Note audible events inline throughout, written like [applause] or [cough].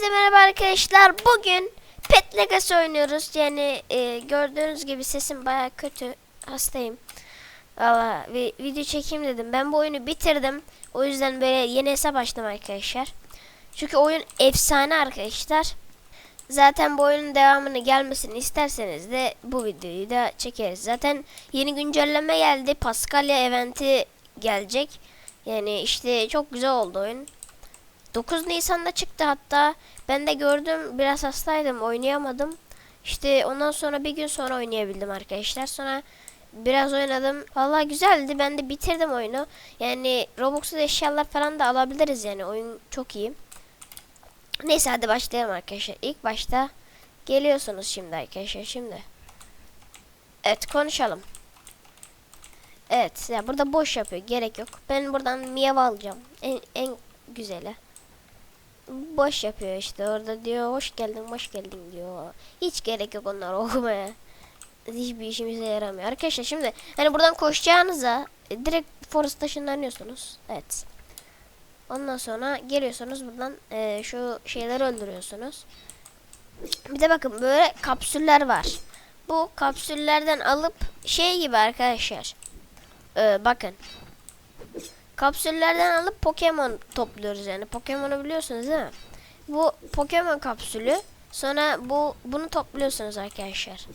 Hepinize merhaba arkadaşlar. Bugün Pet Legacy oynuyoruz. Yani e, gördüğünüz gibi sesim baya kötü. Hastayım. Valla vi- video çekeyim dedim. Ben bu oyunu bitirdim. O yüzden böyle yeni hesap açtım arkadaşlar. Çünkü oyun efsane arkadaşlar. Zaten bu oyunun devamını gelmesini isterseniz de bu videoyu da çekeriz. Zaten yeni güncelleme geldi. Paskalya eventi gelecek. Yani işte çok güzel oldu oyun. 9 Nisan'da çıktı hatta. Ben de gördüm biraz hastaydım oynayamadım. İşte ondan sonra bir gün sonra oynayabildim arkadaşlar. Sonra biraz oynadım. Vallahi güzeldi. Ben de bitirdim oyunu. Yani Robux'lu eşyalar falan da alabiliriz yani. Oyun çok iyi. Neyse hadi başlayalım arkadaşlar. İlk başta geliyorsunuz şimdi arkadaşlar şimdi. Evet konuşalım. Evet ya burada boş yapıyor gerek yok. Ben buradan miyav alacağım. En, en güzeli. Boş yapıyor işte orada diyor hoş geldin hoş geldin diyor. Hiç gerek yok onları [laughs] okumaya. Hiçbir işimize yaramıyor. Arkadaşlar şimdi hani buradan koşacağınıza e, direkt forest ışınlanıyorsunuz. Evet. Ondan sonra geliyorsunuz buradan e, şu şeyleri öldürüyorsunuz. Bir de bakın böyle kapsüller var. Bu kapsüllerden alıp şey gibi arkadaşlar. E, bakın. Kapsüllerden alıp Pokemon topluyoruz yani. Pokemon'u biliyorsunuz değil mi? Bu Pokemon kapsülü. Sonra bu bunu topluyorsunuz arkadaşlar.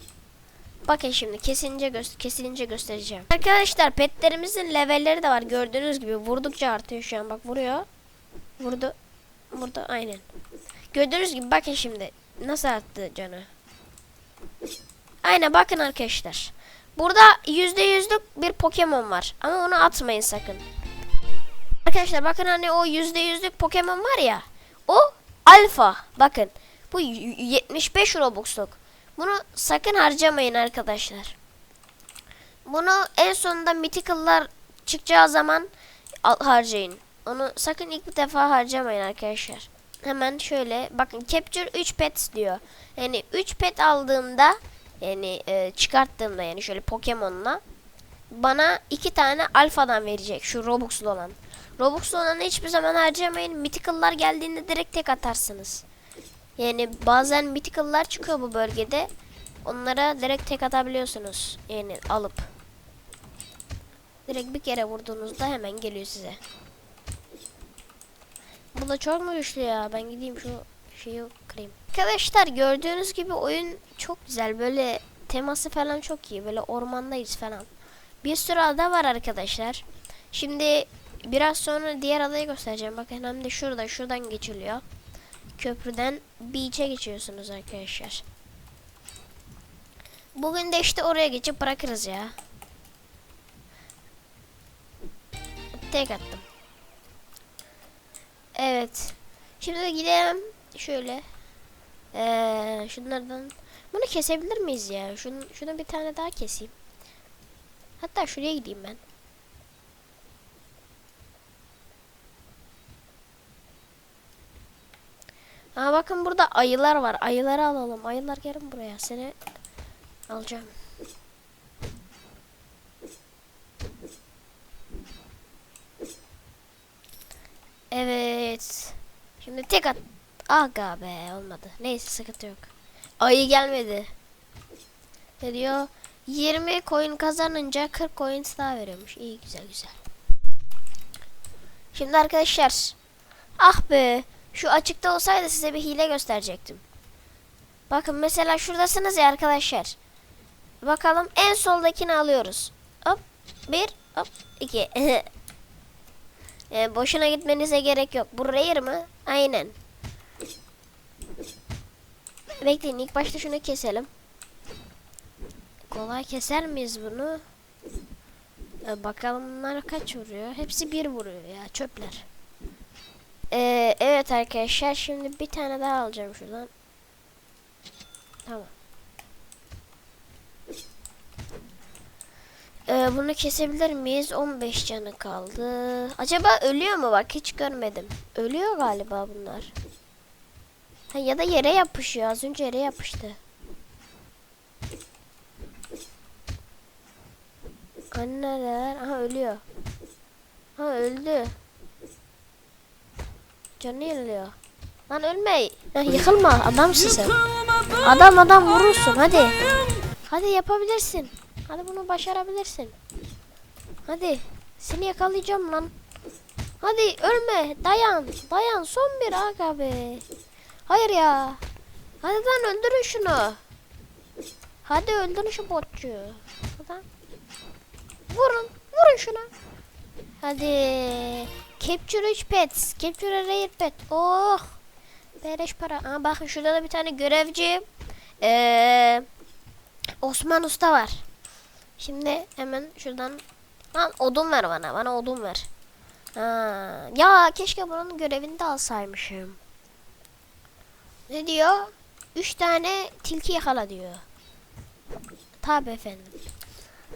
Bakın şimdi kesince gö- kesilince göstereceğim. Arkadaşlar petlerimizin levelleri de var. Gördüğünüz gibi vurdukça artıyor şu an. Bak vuruyor. Vurdu. Burada aynen. Gördüğünüz gibi bakın şimdi nasıl arttı canı. Aynen bakın arkadaşlar. Burada yüzde yüzlük bir Pokemon var. Ama onu atmayın sakın. Arkadaşlar bakın hani o yüzde yüzlük Pokemon var ya. O alfa. Bakın. Bu y- 75 Robux'luk. Bunu sakın harcamayın arkadaşlar. Bunu en sonunda Mythical'lar çıkacağı zaman harcayın. Onu sakın ilk defa harcamayın arkadaşlar. Hemen şöyle bakın Capture 3 pet diyor. Yani 3 pet aldığımda yani e, çıkarttığımda yani şöyle Pokemon'la bana iki tane alfadan verecek şu Robux'lu olan. Robux'lu olanı hiçbir zaman harcamayın. Mythical'lar geldiğinde direkt tek atarsınız. Yani bazen Mythical'lar çıkıyor bu bölgede. Onlara direkt tek atabiliyorsunuz. Yani alıp. Direkt bir kere vurduğunuzda hemen geliyor size. Bu da çok mu güçlü ya? Ben gideyim şu şeyi kırayım. Arkadaşlar gördüğünüz gibi oyun çok güzel. Böyle teması falan çok iyi. Böyle ormandayız falan. Bir sürü ada var arkadaşlar. Şimdi biraz sonra diğer adayı göstereceğim. Bakın hem de şurada şuradan geçiliyor. Köprüden beach'e geçiyorsunuz arkadaşlar. Bugün de işte oraya geçip bırakırız ya. Tek attım. Evet. Şimdi de gidelim. Şöyle. Ee, şunlardan. Bunu kesebilir miyiz ya? Şunu, şunu bir tane daha keseyim. Hatta şuraya gideyim ben. Aa bakın burada ayılar var. Ayıları alalım. Ayılar gelin buraya. Seni alacağım. Evet. Şimdi tek at. Aga be olmadı. Neyse sıkıntı yok. Ayı gelmedi. Ne diyor? 20 coin kazanınca 40 coin daha veriyormuş. İyi güzel güzel. Şimdi arkadaşlar. Ah be. Şu açıkta olsaydı size bir hile gösterecektim. Bakın mesela şuradasınız ya arkadaşlar. Bakalım en soldakini alıyoruz. Hop. Bir. Hop. iki. Yani [laughs] boşuna gitmenize gerek yok. Bu mı? Aynen. Bekleyin ilk başta şunu keselim. Kolay keser miyiz bunu? Ee, bakalım bunlar kaç vuruyor? Hepsi bir vuruyor ya çöpler. Ee, evet arkadaşlar şimdi bir tane daha alacağım şuradan. Tamam. Ee, bunu kesebilir miyiz? 15 canı kaldı. Acaba ölüyor mu? Bak hiç görmedim. Ölüyor galiba bunlar. Ha, ya da yere yapışıyor. Az önce yere yapıştı. Anneler. Aha ölüyor. Ha öldü. Canı. Lan ölme. Heh, yıkılma adamsın sen. Adam adam vurursun hadi. Hadi yapabilirsin. Hadi bunu başarabilirsin. Hadi. Seni yakalayacağım lan. Hadi ölme. Dayan. Dayan. Son bir aga be. Hayır ya. Hadi lan öldürün şunu. Hadi öldürün şu botçu. Hadi. Vurun. Vurun şuna. Hadi. Capture 3 pets. Capture a rare pet. Oh. Beleş para. Aa, bakın şurada da bir tane görevci. Ee, Osman Usta var. Şimdi hemen şuradan Lan odun ver bana. Bana odun ver. Ha, ya keşke bunun görevini de alsaymışım. Ne diyor? Üç tane tilki yakala diyor. Tabi efendim.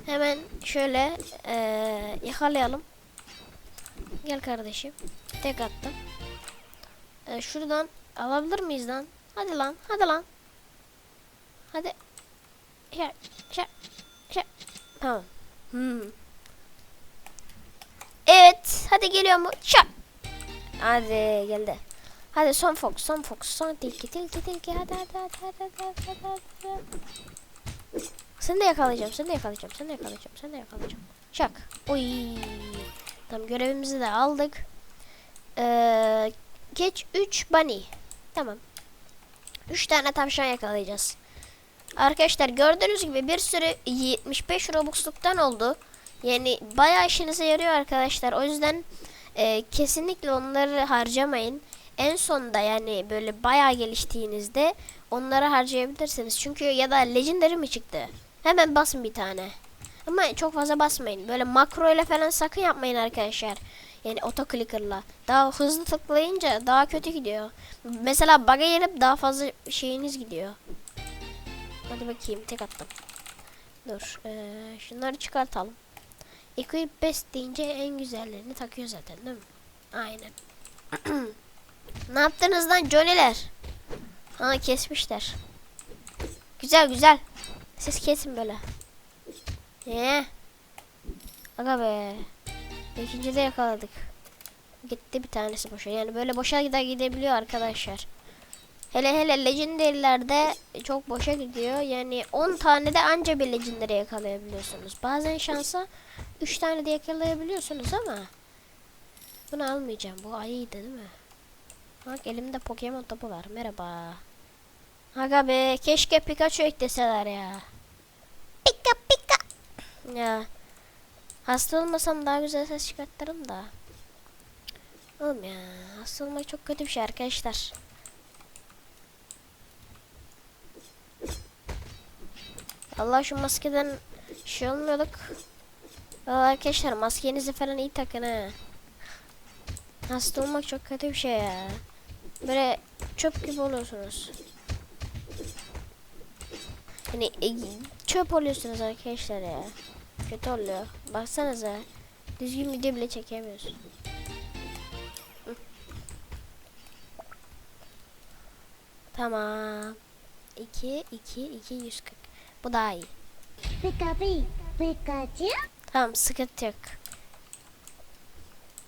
Hemen şöyle eee, yakalayalım. Gel kardeşim. Tek attım. Ee, şuradan alabilir miyiz lan? Hadi lan. Hadi lan. Hadi. Şey, şey, şey. Tamam. Hmm. Evet. Hadi geliyor mu? Şak. Hadi geldi. Hadi son fox, son fox, son tilki, tilki, tilki. Hadi hadi hadi hadi hadi hadi. hadi. Seni de yakalayacağım, seni de yakalayacağım, seni de yakalayacağım, seni de yakalayacağım. Şak. Oy. Tamam görevimizi de aldık. Ee, geç 3 bunny. Tamam. 3 tane tavşan yakalayacağız. Arkadaşlar gördüğünüz gibi bir sürü 75 Robux'luktan oldu. Yani bayağı işinize yarıyor arkadaşlar. O yüzden e, kesinlikle onları harcamayın. En sonda yani böyle bayağı geliştiğinizde onları harcayabilirsiniz. Çünkü ya da legendary mi çıktı? Hemen basın bir tane. Ama çok fazla basmayın. Böyle makro ile falan sakın yapmayın arkadaşlar. Yani auto. Daha hızlı tıklayınca daha kötü gidiyor. Mesela bug'a gelip daha fazla şeyiniz gidiyor. Hadi bakayım tek attım. Dur. Ee, şunları çıkartalım. Equip best deyince en güzellerini takıyor zaten değil mi? Aynen. [clears throat] ne yaptınız lan Johnny'ler? Ha kesmişler. Güzel güzel. Siz kesin böyle. Ee. Aga be. İkinci de yakaladık. Gitti bir tanesi boşa. Yani böyle boşa gider gidebiliyor arkadaşlar. Hele hele legendary'lerde çok boşa gidiyor. Yani 10 tane de anca bir legendary yakalayabiliyorsunuz. Bazen şansa 3 tane de yakalayabiliyorsunuz ama bunu almayacağım. Bu ayıydı değil mi? Bak elimde Pokemon topu var. Merhaba. Aga be keşke Pikachu ekleseler ya. Ya. Hasta olmasam daha güzel ses çıkartırım da. Oğlum ya hasta olmak çok kötü bir şey arkadaşlar. Allah şu maskeden şey olmuyorduk. Vallahi arkadaşlar maskenizi falan iyi takın ha. Hasta olmak çok kötü bir şey ya. Böyle çöp gibi olursunuz. Hani e, çöp oluyorsunuz arkadaşlar ya. Kötü oluyor. Baksanıza. Düzgün video bile çekemiyoruz. Hı. Tamam. 2 2 2 140. Bu daha iyi. Pika pi, Pikachu. Tamam sıkıntı yok.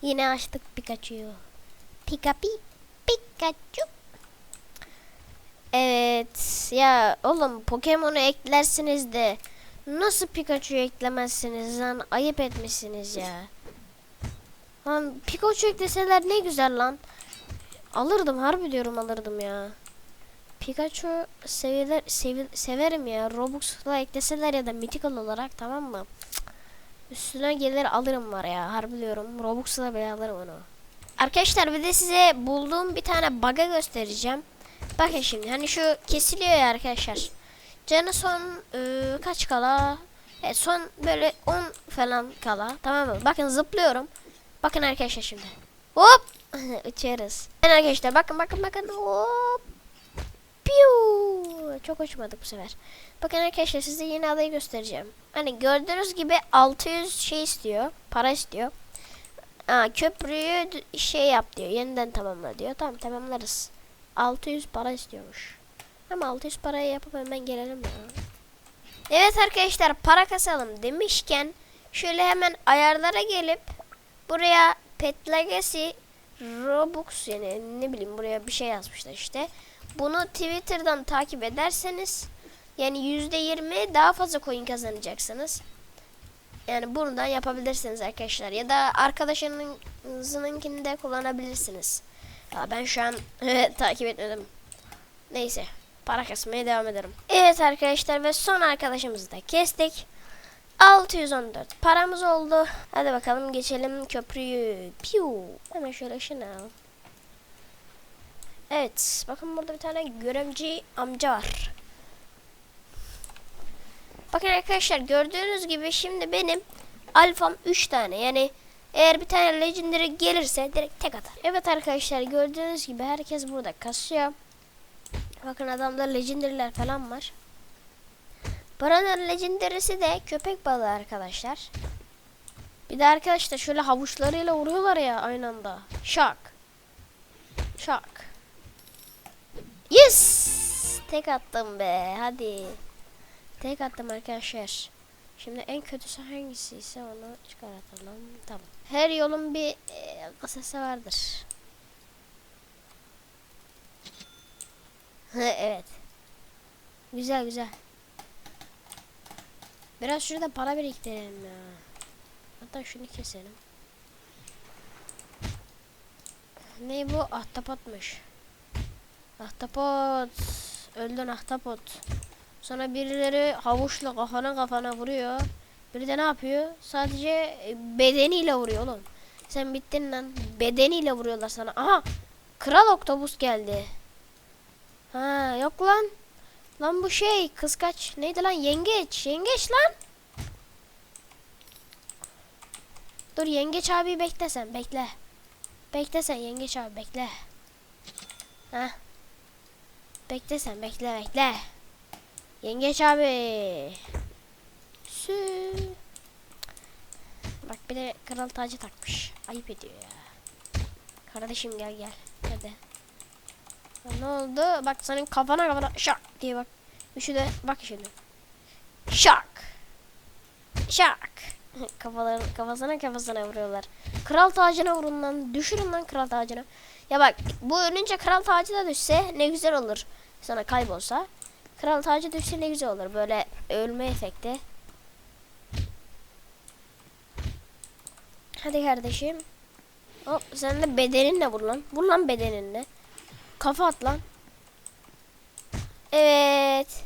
Yine açtık Pikachu'yu. Pika pi Pikachu. Ya oğlum Pokemon'u eklersiniz de nasıl Pikachu'yu eklemezsiniz lan ayıp etmişsiniz ya. Lan Pikachu ekleseler ne güzel lan. Alırdım harbi diyorum alırdım ya. Pikachu seviler, sevi, severim ya. Robux'la ekleseler ya da mythical olarak tamam mı? Üstüne gelir alırım var ya. Harbi diyorum. Robux'la bile alırım onu. Arkadaşlar bir de size bulduğum bir tane bug'a göstereceğim. Bakın şimdi hani şu kesiliyor ya arkadaşlar. Canı son e, kaç kala? E, son böyle 10 falan kala. Tamam mı? Bakın zıplıyorum. Bakın arkadaşlar şimdi. Hop! [laughs] Uçuyoruz. Yani arkadaşlar bakın bakın bakın. Hop! Piu! Çok uçmadık bu sefer. Bakın arkadaşlar size yeni adayı göstereceğim. Hani gördüğünüz gibi 600 şey istiyor. Para istiyor. Aa, köprüyü şey yap diyor. Yeniden tamamla diyor. Tamam tamamlarız. 600 para istiyormuş. Ama 600 parayı yapıp hemen gelelim ya. Evet arkadaşlar para kasalım demişken şöyle hemen ayarlara gelip buraya Pet Legacy Robux yani ne bileyim buraya bir şey yazmışlar işte. Bunu Twitter'dan takip ederseniz yani %20 daha fazla coin kazanacaksınız. Yani buradan yapabilirsiniz arkadaşlar. Ya da arkadaşınızınkini de kullanabilirsiniz. Ya ben şu an [laughs] takip etmedim. Neyse. Para kasmaya devam ederim. Evet arkadaşlar ve son arkadaşımızı da kestik. 614 paramız oldu. Hadi bakalım geçelim köprüyü. Piu. Hemen şöyle şunu al. Evet. Bakın burada bir tane görevci amca var. Bakın arkadaşlar gördüğünüz gibi şimdi benim alfam 3 tane. Yani eğer bir tane legendary gelirse direkt tek atar. Evet arkadaşlar gördüğünüz gibi herkes burada kasıyor. Bakın adamda legendary'ler falan var. Buranın legendary'si de köpek balığı arkadaşlar. Bir de arkadaşlar şöyle havuçlarıyla vuruyorlar ya aynı anda. Şak. Şak. Yes! Tek attım be. Hadi. Tek attım arkadaşlar. Şimdi en kötüsü hangisi ise onu çıkartalım. Tamam. Her yolun bir e, kısası vardır. [laughs] evet. Güzel güzel. Biraz şurada para biriktirelim ya. Hatta şunu keselim. Ne bu? Ahtapotmuş. Ahtapot. Öldün ahtapot. Sonra birileri havuçla kafana kafana vuruyor. Biri de ne yapıyor? Sadece e, bedeniyle vuruyor oğlum. Sen bittin lan. Bedeniyle vuruyorlar sana. Aha! Kral oktopus geldi. Ha yok lan. Lan bu şey kıskaç. Neydi lan? Yengeç. Yengeç lan. Dur yengeç abi bekle sen. Bekle. Bekle sen yengeç abi bekle. Ha. Bekle sen bekle bekle. Yengeç abi. Sü. Bak bir de kral tacı takmış. Ayıp ediyor ya. Kardeşim gel gel. Hadi. Ne oldu? Bak senin kafana kafana şak diye bak. Üçü de bak şimdi. Şak. Şak. [laughs] Kafaların kafasına kafasına vuruyorlar. Kral tacına vurun lan. Düşürün lan kral tacına. Ya bak bu ölünce kral tacı da düşse ne güzel olur. Sana kaybolsa. Kral tacı düşse ne güzel olur. Böyle ölme efekti. Hadi kardeşim. Hop sen de bedeninle vur lan. Vur lan bedeninle. Kafa at lan. Evet.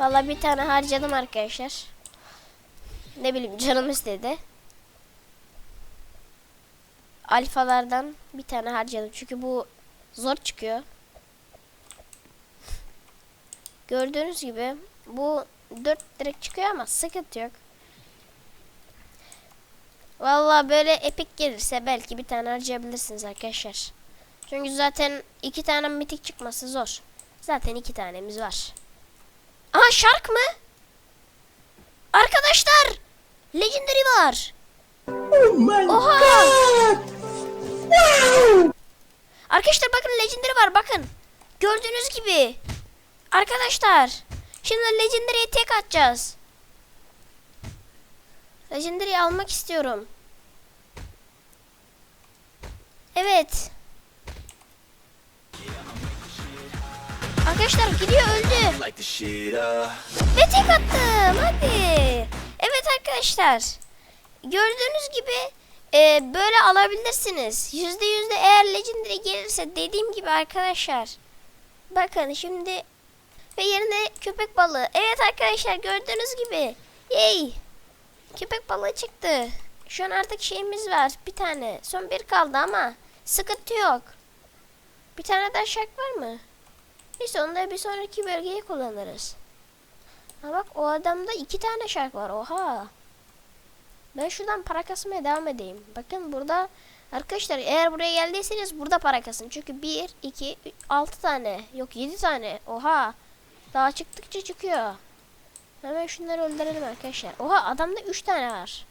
Valla bir tane harcadım arkadaşlar. Ne bileyim canım istedi. Alfalardan bir tane harcadım. Çünkü bu zor çıkıyor. Gördüğünüz gibi bu 4 direkt çıkıyor ama sıkıntı yok. Valla böyle epik gelirse belki bir tane harcayabilirsiniz arkadaşlar. Çünkü zaten iki tane mitik çıkması zor. Zaten iki tanemiz var. Aha şark mı? Arkadaşlar! Legendary var. Oha! Arkadaşlar bakın Legendary var bakın. Gördüğünüz gibi. Arkadaşlar. Şimdi Legendary'e tek atacağız. Legendary'i almak istiyorum. Evet. Arkadaşlar gidiyor öldü. uh Ve tek attım. Hadi. Evet arkadaşlar. Gördüğünüz gibi e, böyle alabilirsiniz. Yüzde yüzde eğer Legendary gelirse dediğim gibi arkadaşlar. Bakın şimdi ve yerine köpek balığı. Evet arkadaşlar gördüğünüz gibi. Yay. Köpek balığı çıktı. Şu an artık şeyimiz var. Bir tane. Son bir kaldı ama sıkıntı yok. Bir tane daha şark var mı? Neyse onu da bir sonraki bölgeye kullanırız. Ha bak o adamda iki tane şark var. Oha. Ben şuradan para kasmaya devam edeyim. Bakın burada arkadaşlar eğer buraya geldiyseniz burada para kasın. Çünkü 1, 2, 6 tane. Yok 7 tane. Oha. Daha çıktıkça çıkıyor. Hemen şunları öldürelim arkadaşlar. Oha adamda 3 tane var.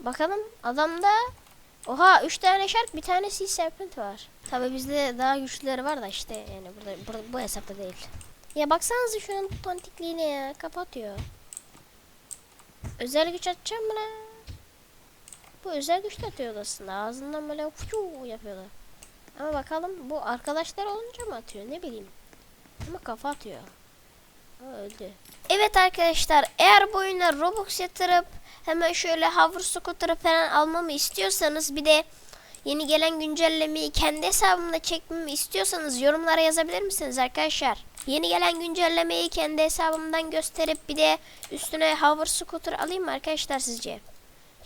Bakalım adamda Oha 3 tane şark bir tane sea serpent var. Tabi bizde daha güçlüleri var da işte yani burada, burada bu hesapta değil. Ya baksanıza şunun tontikliğine ya kapatıyor. Özel güç atacağım mı lan? Bu özel güç atıyordu aslında. Ağzından böyle fuyu yapıyordu. Ama bakalım bu arkadaşlar olunca mı atıyor ne bileyim. Ama kafa atıyor. Ha, öldü. Evet arkadaşlar eğer bu oyuna Robux yatırıp hemen şöyle hover scooter'ı falan almamı istiyorsanız bir de yeni gelen güncellemeyi kendi hesabımda çekmemi istiyorsanız yorumlara yazabilir misiniz arkadaşlar? Yeni gelen güncellemeyi kendi hesabımdan gösterip bir de üstüne hover scooter alayım mı arkadaşlar sizce?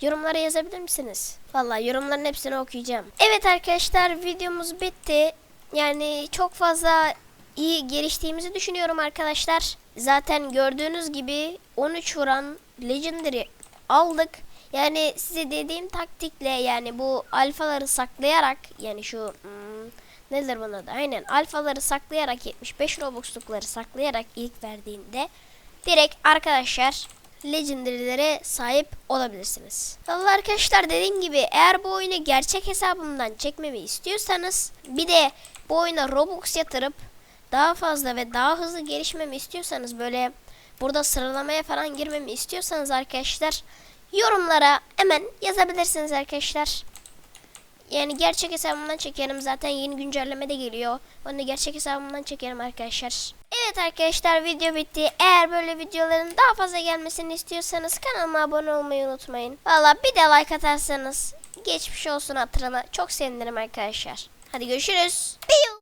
Yorumlara yazabilir misiniz? Vallahi yorumların hepsini okuyacağım. Evet arkadaşlar videomuz bitti. Yani çok fazla iyi geliştiğimizi düşünüyorum arkadaşlar. Zaten gördüğünüz gibi 13 vuran Legendary aldık. Yani size dediğim taktikle yani bu alfaları saklayarak yani şu hmm, nedir bunun adı? Aynen alfaları saklayarak 75 Robux'lukları saklayarak ilk verdiğinde direkt arkadaşlar Legendary'lere sahip olabilirsiniz. Vallahi arkadaşlar dediğim gibi eğer bu oyunu gerçek hesabımdan çekmemi istiyorsanız bir de bu oyuna Robux yatırıp daha fazla ve daha hızlı gelişmemi istiyorsanız böyle burada sıralamaya falan girmemi istiyorsanız arkadaşlar yorumlara hemen yazabilirsiniz arkadaşlar. Yani gerçek hesabımdan çekerim. Zaten yeni güncelleme de geliyor. Onu da gerçek hesabımdan çekerim arkadaşlar. Evet arkadaşlar video bitti. Eğer böyle videoların daha fazla gelmesini istiyorsanız kanalıma abone olmayı unutmayın. Valla bir de like atarsanız geçmiş olsun hatırına. Çok sevinirim arkadaşlar. Hadi görüşürüz. Piu.